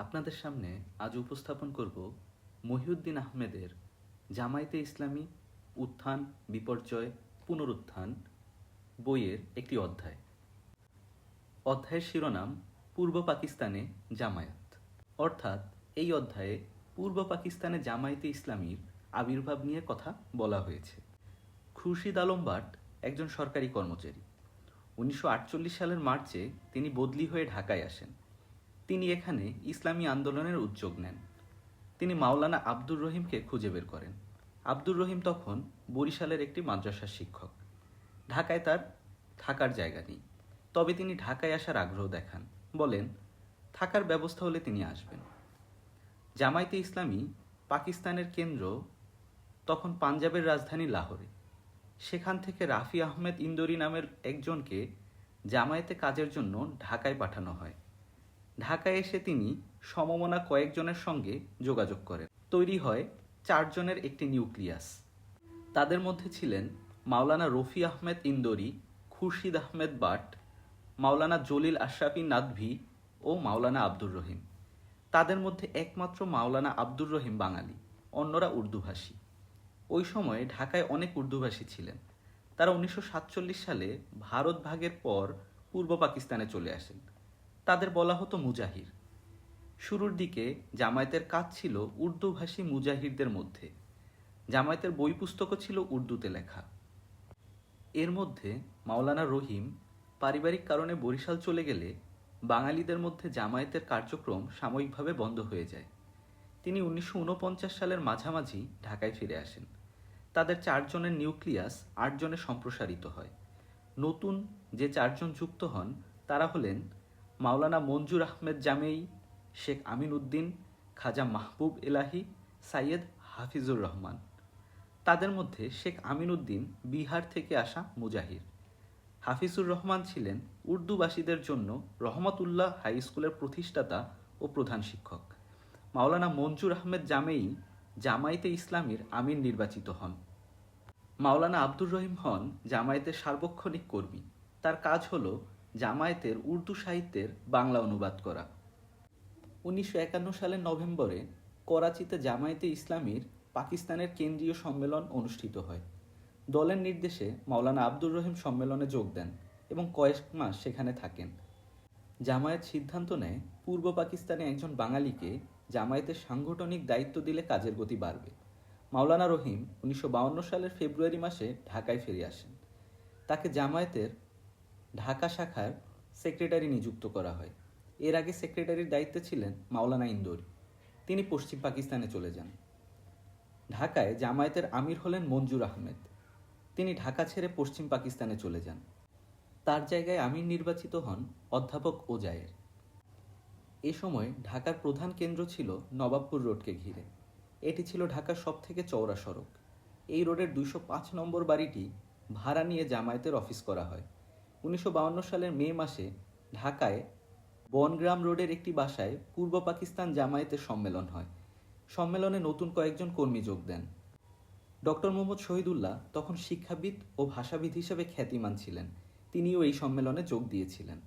আপনাদের সামনে আজ উপস্থাপন করব মহিউদ্দিন আহমেদের জামায়াতে ইসলামী উত্থান, বিপর্যয়, পুনরুত্থান বইয়ের একটি অধ্যায়। অধ্যায়ের শিরোনাম, পূর্ব পাকিস্তানে জামায়াত। অর্থাৎ এই অধ্যায়ে পূর্ব পাকিস্তানে জামায়াতে ইসলামীর আবির্ভাব নিয়ে কথা বলা হয়েছে। খুরশিদ আলম বাট একজন সরকারি কর্মচারী। উনিশশো আটচল্লিশ সালের মার্চে তিনি বদলি হয়ে ঢাকায় আসেন। তিনি এখানে ইসলামী আন্দোলনের উদ্যোগ নেন। তিনি মাওলানা আব্দুর রহিমকে খুঁজে বের করেন। আব্দুর রহিম তখন বরিশালের একটি মাদ্রাসার শিক্ষক। ঢাকায় তার থাকার জায়গা নেই। তবে তিনি ঢাকায় আসার আগ্রহ দেখান। বলেন, থাকার ব্যবস্থা হলে তিনি আসবেন। জামায়াতে ইসলামী পাকিস্তানের কেন্দ্র তখন পাঞ্জাবের রাজধানী লাহোরে। সেখান থেকে রাফি আহমেদ ইন্দোরি নামের একজনকে জামায়াতে কাজের জন্য ঢাকায় পাঠানো হয়। ঢাকায় এসে তিনি সমমনা কয়েকজনের সঙ্গে যোগাযোগ করেন। তৈরি হয় চারজনের একটি নিউক্লিয়াস। তাদের মধ্যে ছিলেন মাওলানা রফি আহমেদ ইন্দোরি, খুরশিদ আহমেদ বাট, মাওলানা জলিল আশরাফি নাদভি ও মাওলানা আব্দুর রহিম। তাদের মধ্যে একমাত্র মাওলানা আব্দুর রহিম বাঙালি, অন্যরা উর্দুভাষী। ওই সময়ে ঢাকায় অনেক উর্দুভাষী ছিলেন। তারা উনিশশো সাতচল্লিশ সালে ভারত ভাগের পর পূর্ব পাকিস্তানে চলে আসেন। তাদের বলা হতো মুজাহির। শুরুর দিকে জামায়াতের কাজ ছিল উর্দুভাষী মুজাহিরদের মধ্যে। জামায়াতের বই পুস্তকও ছিল উর্দুতে লেখা। এর মধ্যে মাওলানা রহিম পারিবারিক কারণে বরিশাল চলে গেলে বাঙালিদের মধ্যে জামায়াতের কার্যক্রম সাময়িকভাবে বন্ধ হয়ে যায়। তিনি উনিশশো ঊনপঞ্চাশ সালের মাঝামাঝি ঢাকায় ফিরে আসেন। তাদের চারজনের নিউক্লিয়াস আটজনে সম্প্রসারিত হয়। নতুন যে চারজন যুক্ত হন, তারা হলেন মাওলানা মঞ্জুর আহমেদ জামেই, শেখ আমিন উদ্দিন খাজা মাহবুব এলাহি, সাইয়েদ হাফিজুর রহমান। তাদের মধ্যে শেখ আমিন উদ্দিন বিহার থেকে আসা মুজাহির। হাফিজুর রহমান ছিলেন উর্দুভাষীদের জন্য রহমতুল্লাহ হাই স্কুলের প্রতিষ্ঠাতা ও প্রধান শিক্ষক। মাওলানা মঞ্জুর আহমেদ জামেই জামায়াতে ইসলামীর আমির নির্বাচিত হন। মাওলানা আব্দুর রহিম হন জামায়াতের সার্বক্ষণিক কর্মী। তার কাজ হল জামায়াতের উর্দু সাহিত্যের বাংলা অনুবাদ করা। উনিশশো একান্ন সালের নভেম্বরে করাচিতে জামায়াতে ইসলামীর পাকিস্তানের কেন্দ্রীয় সম্মেলন অনুষ্ঠিত হয়। দলের নির্দেশে মাওলানা আব্দুর রহিম সম্মেলনে যোগ দেন এবং কয়েক মাস সেখানে থাকেন। জামায়াত সিদ্ধান্ত নেয়, পূর্ব পাকিস্তানে একজন বাঙালিকে জামায়াতের সাংগঠনিক দায়িত্ব দিলে কাজের গতি বাড়বে। মাওলানা রহিম উনিশশো সালের ফেব্রুয়ারি মাসে ঢাকায় ফিরে আসেন। তাকে জামায়াতের ঢাকা শাখার সেক্রেটারি নিযুক্ত করা হয়। এর আগে সেক্রেটারির দায়িত্বে ছিলেন মাওলানা ইন্দোরি। তিনি পশ্চিম পাকিস্তানে চলে যান। ঢাকায় জামায়াতের আমির হলেন মঞ্জুর আহমেদ। তিনি ঢাকা ছেড়ে পশ্চিম পাকিস্তানে চলে যান। তার জায়গায় আমির নির্বাচিত হন অধ্যাপক ওজায়ের। এ সময় ঢাকার প্রধান কেন্দ্র ছিল নবাবপুর রোডকে ঘিরে। এটি ছিল ঢাকার সবথেকে চওড়া সড়ক। এই রোডের দুইশো পাঁচ নম্বর বাড়িটি ভাড়া নিয়ে জামায়াতের অফিস করা হয়। উনিশশো সালের মে মাসে ঢাকায় বনগ্রাম রোডের একটি বাসায় পূর্ব পাকিস্তান জামায়াতের সম্মেলন হয়। সম্মেলনে নতুন কয়েকজন কর্মী যোগ দেন। ডক্টর মোহাম্মদ শহীদুল্লাহ তখন শিক্ষাবিদ ও ভাষাবিদ হিসেবে খ্যাতিমান ছিলেন। তিনিও এই সম্মেলনে যোগ দিয়েছিলেন।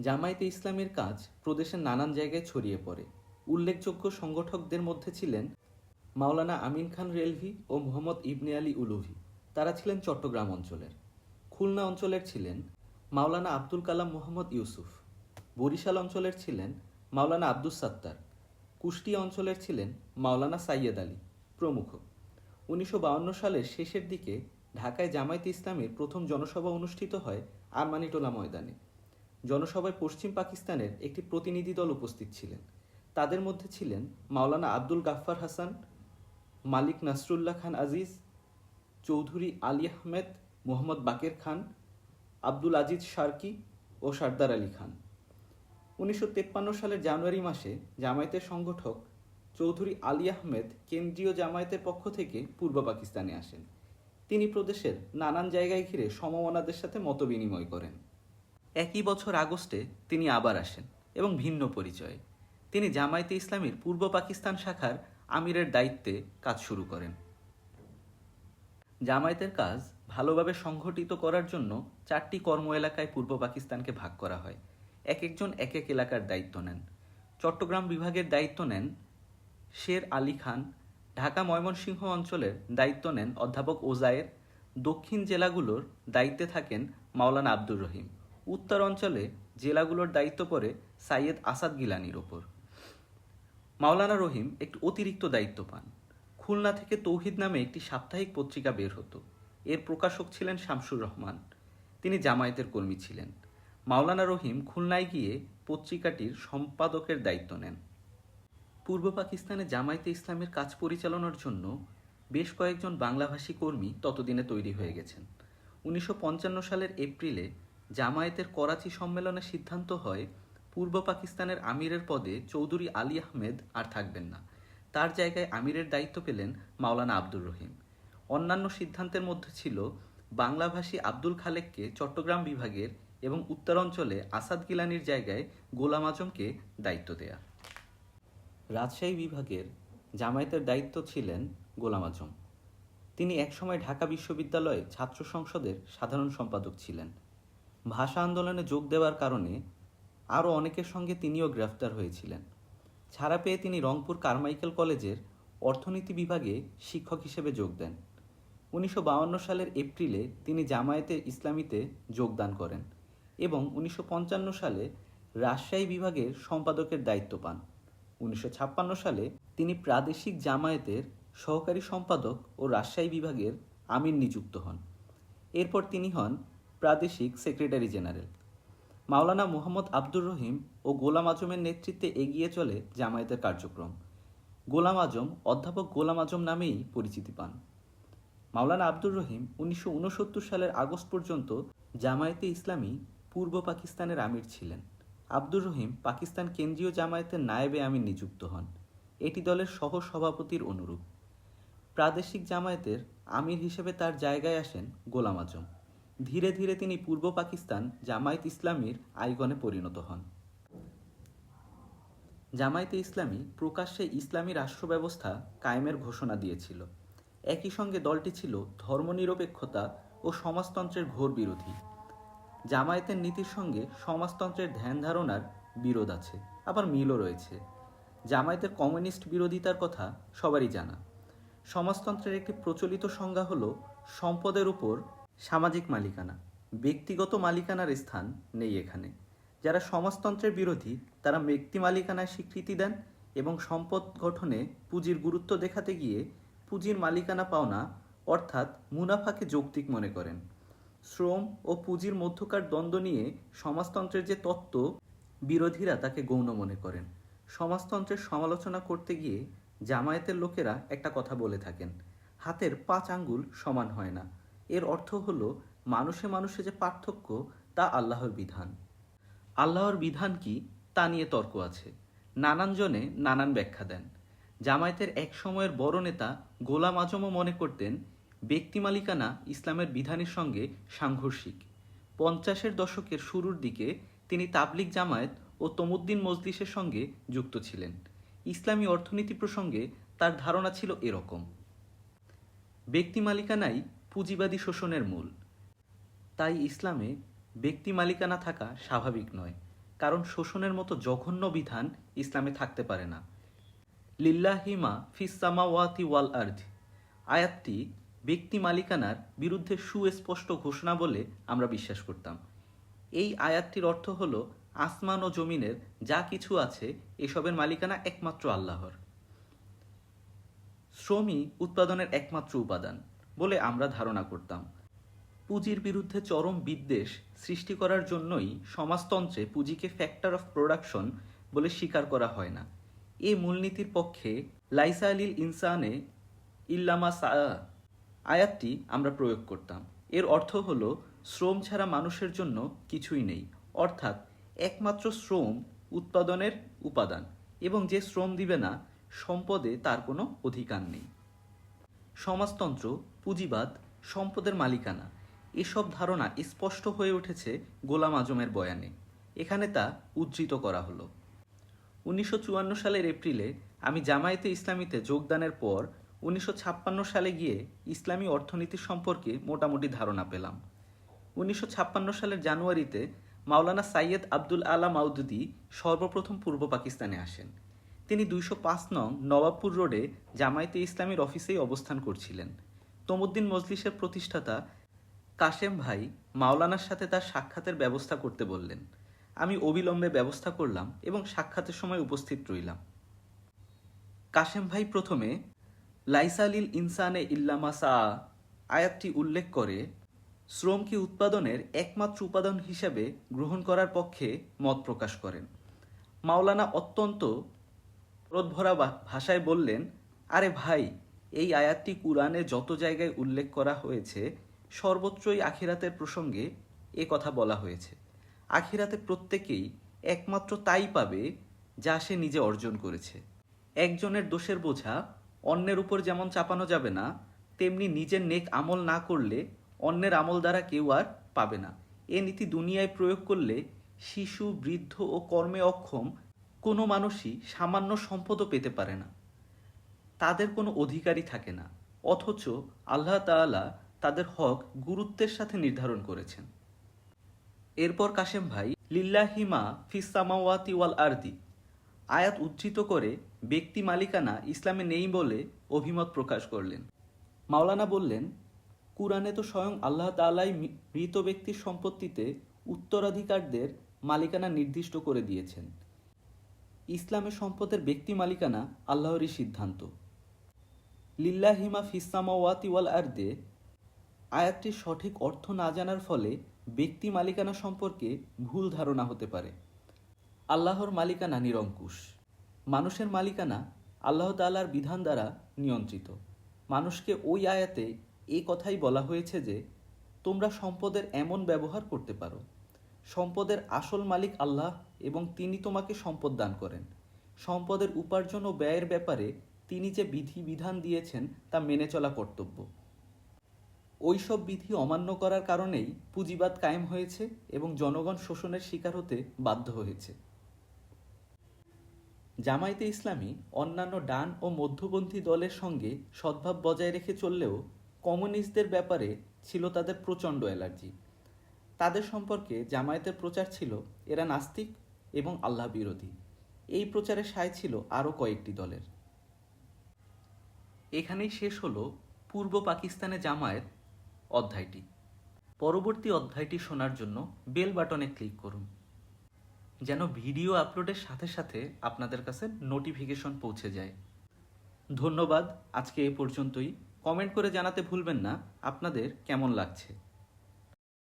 জামায়াতে ইসলামের কাজ প্রদেশের নানান জায়গায় ছড়িয়ে পড়ে। উল্লেখযোগ্য সংগঠকদের মধ্যে ছিলেন মাওলানা আমিন খান রেলভি ও মোহাম্মদ ইবনে আলী উলুভি। তারা ছিলেন চট্টগ্রাম অঞ্চলের। খুলনা অঞ্চলের ছিলেন মাওলানা আব্দুল কালাম মোহাম্মদ ইউসুফ। বরিশাল অঞ্চলের ছিলেন মাওলানা আব্দুস সাত্তার। কুষ্টিয়া অঞ্চলের ছিলেন মাওলানা সাইয়েদ আলী প্রমুখ। উনিশশো সালের শেষের দিকে ঢাকায় জামায়াতে ইসলামের প্রথম জনসভা অনুষ্ঠিত হয় আরমানিটোলা ময়দানে। জনসভায় পশ্চিম পাকিস্তানের একটি প্রতিনিধি দল উপস্থিত ছিলেন। তাদের মধ্যে ছিলেন মাওলানা আব্দুল গাফফার হাসান, মালিক নাসরুল্লাহ খান আজিজ, চৌধুরী আলী আহমেদ মোহাম্মদ বাকের খান, আব্দুল আজিজ শার্কি ও সর্দার আলী খান। উনিশশো সালের জানুয়ারি মাসে জামায়াতের সংগঠক চৌধুরী আলী আহমেদ কেন্দ্রীয় জামায়াতের পক্ষ থেকে পূর্ব পাকিস্তানে আসেন। তিনি প্রদেশের নানান জায়গায় ঘিরে সমমনাদের সাথে মত বিনিময় করেন। একই বছর আগস্টে তিনি আবার আসেন এবং ভিন্ন পরিচয়ে। তিনি জামায়াতে ইসলামীর পূর্ব পাকিস্তান শাখার আমিরের দায়িত্বে কাজ শুরু করেন। জামায়াতের কাজ ভালোভাবে সংঘটিত করার জন্য চারটি কর্ম এলাকায় পূর্ব পাকিস্তানকে ভাগ করা হয়। এক একজন এক এক এলাকার দায়িত্ব নেন। চট্টগ্রাম বিভাগের দায়িত্ব নেন শের আলী খান। ঢাকা ময়মনসিংহ অঞ্চলের দায়িত্ব নেন অধ্যাপক ওজায়ের। দক্ষিণ জেলাগুলোর দায়িত্বে থাকেন মাওলানা আব্দুর রহিম। উত্তর অঞ্চলে জেলাগুলোর দায়িত্ব পড়ে সাইয়েদ আসাদ গিলানির ওপর। মাওলানা রহিম একটি অতিরিক্ত দায়িত্ব পান। খুলনা থেকে তৌহিদ নামে একটি সাপ্তাহিক পত্রিকা বের হতো। এর প্রকাশক ছিলেন শামসুর রহমান। তিনি জামায়াতের কর্মী ছিলেন। মাওলানা রহিম খুলনায় গিয়ে পত্রিকাটির সম্পাদকের দায়িত্ব নেন। পূর্ব পাকিস্তানে জামায়াতে ইসলামের কাজ পরিচালনার জন্য বেশ কয়েকজন বাংলাভাষী কর্মী ততদিনে তৈরি হয়ে গেছেন। উনিশশো পঞ্চান্ন সালের এপ্রিলে জামায়াতের করাচি সম্মেলনে সিদ্ধান্ত হয়, পূর্ব পাকিস্তানের আমিরের পদে চৌধুরী আলী আহমেদ আর থাকবেন না। তার জায়গায় আমিরের দায়িত্ব পেলেন মাওলানা আব্দুর রহিম। অন্যান্য সিদ্ধান্তের মধ্যে ছিল বাংলাভাষী আব্দুল খালেককে চট্টগ্রাম বিভাগের এবং উত্তরাঞ্চলে আসাদ গিলানির জায়গায় গোলাম আজমকে দায়িত্ব দেয়া। রাজশাহী বিভাগের জামায়াতের দায়িত্ব ছিলেন গোলাম আজম। তিনি একসময় ঢাকা বিশ্ববিদ্যালয়ে ছাত্র সংসদের সাধারণ সম্পাদক ছিলেন। ভাষা আন্দোলনে যোগ দেওয়ার কারণে আরও অনেকের সঙ্গে তিনিও গ্রেফতার হয়েছিলেন। ছাড়া পেয়ে তিনি রংপুর কারমাইকেল কলেজের অর্থনীতি বিভাগে শিক্ষক হিসেবে যোগ দেন। উনিশশো সালের এপ্রিলে তিনি জামায়াতে ইসলামীতে যোগদান করেন এবং উনিশশো পঞ্চান্ন সালে রাজশাহী বিভাগের সম্পাদকের দায়িত্ব পান। উনিশশো ছাপ্পান্ন সালে তিনি প্রাদেশিক জামায়াতের সহকারী সম্পাদক ও রাজশাহী বিভাগের আমির নিযুক্ত হন। এরপর তিনি হন প্রাদেশিক সেক্রেটারি জেনারেল। মাওলানা মোহাম্মদ আব্দুর রহিম ও গোলাম আজমের নেতৃত্বে এগিয়ে চলে জামায়াতের কার্যক্রম। গোলাম আজম অধ্যাপক গোলাম আজম নামেই পরিচিতি পান। মাওলানা আব্দুর রহিম উনিশশো উনসত্তর সালের আগস্ট পর্যন্ত জামায়াতে ইসলামী পূর্ব পাকিস্তানের আমির ছিলেন। আব্দুর রহিম পাকিস্তান কেন্দ্রীয় জামায়াতের নায়েবে আমির নিযুক্ত হন। এটি দলের সহ সভাপতির অনুরূপ। প্রাদেশিক জামায়াতের আমির হিসেবে তার জায়গায় আসেন গোলাম আজম। ধীরে ধীরে তিনি পূর্ব পাকিস্তান জামায়াত ইসলামীর আইগনে পরিণত হন। জামায়াতে ইসলামী প্রকাশ্যে ইসলামী রাষ্ট্র ব্যবস্থা কায়েমের ঘোষণা দিয়েছিল। একই সঙ্গে দলটি ছিল ধর্মনিরপেক্ষতা ও সমাজতন্ত্রের ঘোর বিরোধী। জামায়াতের নীতির সঙ্গে সমাজতন্ত্রের ধ্যান ধারণার বিরোধ আছে, আবার মিলও রয়েছে। জামায়াতের কমিউনিস্ট বিরোধিতার কথা সবারই জানা। সমাজতন্ত্রের একটি প্রচলিত সংজ্ঞা হলো সম্পদের উপর সামাজিক মালিকানা। ব্যক্তিগত মালিকানার স্থান নেই এখানে। যারা সমাজতন্ত্রের বিরোধী, তারা ব্যক্তি মালিকানায় স্বীকৃতি দেন এবং সম্পদ গঠনে পুঁজির গুরুত্ব দেখাতে গিয়ে পুঁজির মালিকানা পাওনা অর্থাৎ মুনাফাকে যৌক্তিক মনে করেন। শ্রম ও পুঁজির মধ্যকার দ্বন্দ্ব নিয়ে সমাজতন্ত্রের যে তত্ত্ব, বিরোধীরা তাকে গৌণ মনে করেন। সমাজতন্ত্রের সমালোচনা করতে গিয়ে জামায়াতের লোকেরা একটা কথা বলে থাকেন, হাতের পাঁচ আঙ্গুল সমান হয় না। এর অর্থ হলো মানুষে মানুষে যে পার্থক্য, তা আল্লাহর বিধান। আল্লাহর বিধান কি, তা নিয়ে তর্ক আছে। নানান জনে নানান ব্যাখ্যা দেন। জামায়াতের এক সময়ের বড় নেতা গোলাম আজমও মনে করতেন, ব্যক্তি মালিকানা ইসলামের বিধানের সঙ্গে সাংঘর্ষিক। পঞ্চাশের দশকের শুরুর দিকে তিনি তাবলিক জামায়াত ও তমুদ্দিন মজলিসের সঙ্গে যুক্ত ছিলেন। ইসলামী অর্থনীতি প্রসঙ্গে তার ধারণা ছিল এরকম। ব্যক্তি মালিকানাই পুঁজিবাদী শোষণের মূল। তাই ইসলামে ব্যক্তি মালিকানা থাকা স্বাভাবিক নয়, কারণ শোষণের মতো জঘন্য বিধান ইসলামে থাকতে পারে না। লিল্লাহিমা ফিসামা ওয়াতি ওয়াল আর্থ আয়াতটি ব্যক্তি মালিকানার বিরুদ্ধে সুস্পষ্ট ঘোষণা বলে আমরা বিশ্বাস করতাম। এই আয়াতটির অর্থ হল আসমান ও জমিনের যা কিছু আছে, এসবের মালিকানা একমাত্র আল্লাহর। শ্রমই উৎপাদনের একমাত্র উপাদান বলে আমরা ধারণা করতাম। পুঁজির বিরুদ্ধে চরম বিদ্বেষ সৃষ্টি করার জন্যই সমাজতন্ত্রে পুঁজিকে ফ্যাক্টর অফ প্রোডাকশন বলে স্বীকার করা হয় না। এই মূলনীতির পক্ষে লাইসা আলিল ইনসানে ইল্লামা সা আয়াতটি আমরা প্রয়োগ করতাম। এর অর্থ হল শ্রম ছাড়া মানুষের জন্য কিছুই নেই, অর্থাৎ একমাত্র শ্রম উৎপাদনের উপাদান এবং যে শ্রম দিবে না, সম্পদে তার কোনো অধিকার নেই। সমাজতন্ত্র, পুঁজিবাদ, সম্পদের মালিকানা, এসব ধারণা স্পষ্ট হয়ে উঠেছে গোলাম আজমের বয়ানে। এখানে তা উদ্ধৃত করা হলো। উনিশশো চুয়ান্ন সালের এপ্রিলে আমি জামায়াতে ইসলামীতে যোগদানের পর উনিশশো ছাপ্পান্ন সালে গিয়ে ইসলামী অর্থনীতি সম্পর্কে মোটামুটি ধারণা পেলাম। উনিশশো ছাপ্পান্ন সালের জানুয়ারিতে মাওলানা সাইয়দ আব্দুল আলা মাউদুদি সর্বপ্রথম পূর্ব পাকিস্তানে আসেন। তিনি দুইশো পাঁচ নং নবাবপুর রোডে জামায়াতে ইসলামীর অফিসেই অবস্থান করছিলেন। তমুদ্দিন মজলিসের প্রতিষ্ঠাতা কাশেম ভাই মাওলানার সাথে তার সাক্ষাতের ব্যবস্থা করতে বললেন। আমি অবিলম্বে ব্যবস্থা করলাম এবং সাক্ষাতের সময় উপস্থিত রইলাম। কাশেম ভাই প্রথমে, লাইসালিল ইনসানে ইল্লামা সা আয়াতটি উল্লেখ করে শ্রমকে উৎপাদনের একমাত্র উপাদান হিসেবে গ্রহণ করার পক্ষে মত প্রকাশ করেন। মাওলানা অত্যন্ত ক্রোধভরা ভাষায় বললেন, আরে ভাই, এই আয়াতটি কুরআনে যত জায়গায় উল্লেখ করা হয়েছে, সর্বত্রই আখিরাতের প্রসঙ্গে এ কথা বলা হয়েছে। আখিরাতে প্রত্যেকেই একমাত্র তাই পাবে যা সে নিজে অর্জন করেছে। একজনের দোষের বোঝা অন্যের উপর যেমন চাপানো যাবে না, তেমনি নিজের নেক আমল না করলে অন্যের আমল দ্বারা কেউ আর পাবে না। এ নীতি দুনিয়ায় প্রয়োগ করলে শিশু, বৃদ্ধ ও কর্মে অক্ষম কোনো মানুষই সামান্য সম্পদও পেতে পারে না। তাদের কোনো অধিকারই থাকে না, অথচ আল্লাহ তাআলা তাদের হক গুরুত্বের সাথে নির্ধারণ করেছেন। এরপর কাশেম ভাই লিল্লাহিমা ফিসামাওয়াতি ওয়াল আরদি। আয়াত উদ্ধৃত করে ব্যক্তি মালিকানা ইসলামে নেই বলে অভিমত প্রকাশ করলেন। মাওলানা বললেন, কুরআনে তো স্বয়ং আল্লাহ তাআলাই মি- মৃত ব্যক্তির সম্পত্তিতে উত্তরাধিকারদের মালিকানা নির্দিষ্ট করে দিয়েছেন। ইসলামের সম্পদের ব্যক্তি মালিকানা আল্লাহরই সিদ্ধান্ত। লিল্লাহিমা ফিসামাওয়াতি ওয়াল আরদে? আয়াতটির সঠিক অর্থ না জানার ফলে ব্যক্তি মালিকানা সম্পর্কে ভুল ধারণা হতে পারে। আল্লাহর মালিকানা নিরঙ্কুশ। মানুষের মালিকানা আল্লাহ তাআলার বিধান দ্বারা নিয়ন্ত্রিত। মানুষকে ওই আয়াতে এই কথাই বলা হয়েছে যে, তোমরা সম্পদের এমন ব্যবহার করতে পারো। সম্পদের আসল মালিক আল্লাহ এবং তিনি তোমাকে সম্পদ দান করেন। সম্পদের উপার্জন ও ব্যয়ের ব্যাপারে তিনি যে বিধি বিধান দিয়েছেন তা মেনে চলা কর্তব্য। ওইসব বিধি অমান্য করার কারণেই পুঁজিবাদ কায়েম হয়েছে এবং জনগণ শোষণের শিকার হতে বাধ্য হয়েছে। জামায়াতে ইসলামী অন্যান্য ডান ও মধ্যপন্থী দলের সঙ্গে সদ্ভাব বজায় রেখে চললেও কমিউনিস্টদের ব্যাপারে ছিল তাদের প্রচণ্ড অ্যালার্জি। তাদের সম্পর্কে জামায়াতের প্রচার ছিল, এরা নাস্তিক এবং আল্লাহ বিরোধী। এই প্রচারের সায় ছিল আরও কয়েকটি দলের। এখানেই শেষ হলো পূর্ব পাকিস্তানে জামায়াত অধ্যায়টি। পরবর্তী অধ্যায়টি শোনার জন্য বেল বাটনে ক্লিক করুন। যেন ভিডিও আপলোডের সাথে সাথে আপনাদের কাছে নোটিফিকেশন পৌঁছে যায়। ধন্যবাদ, আজকে এ পর্যন্তই। কমেন্ট করে জানাতে ভুলবেন না। আপনাদের কেমন লাগছে?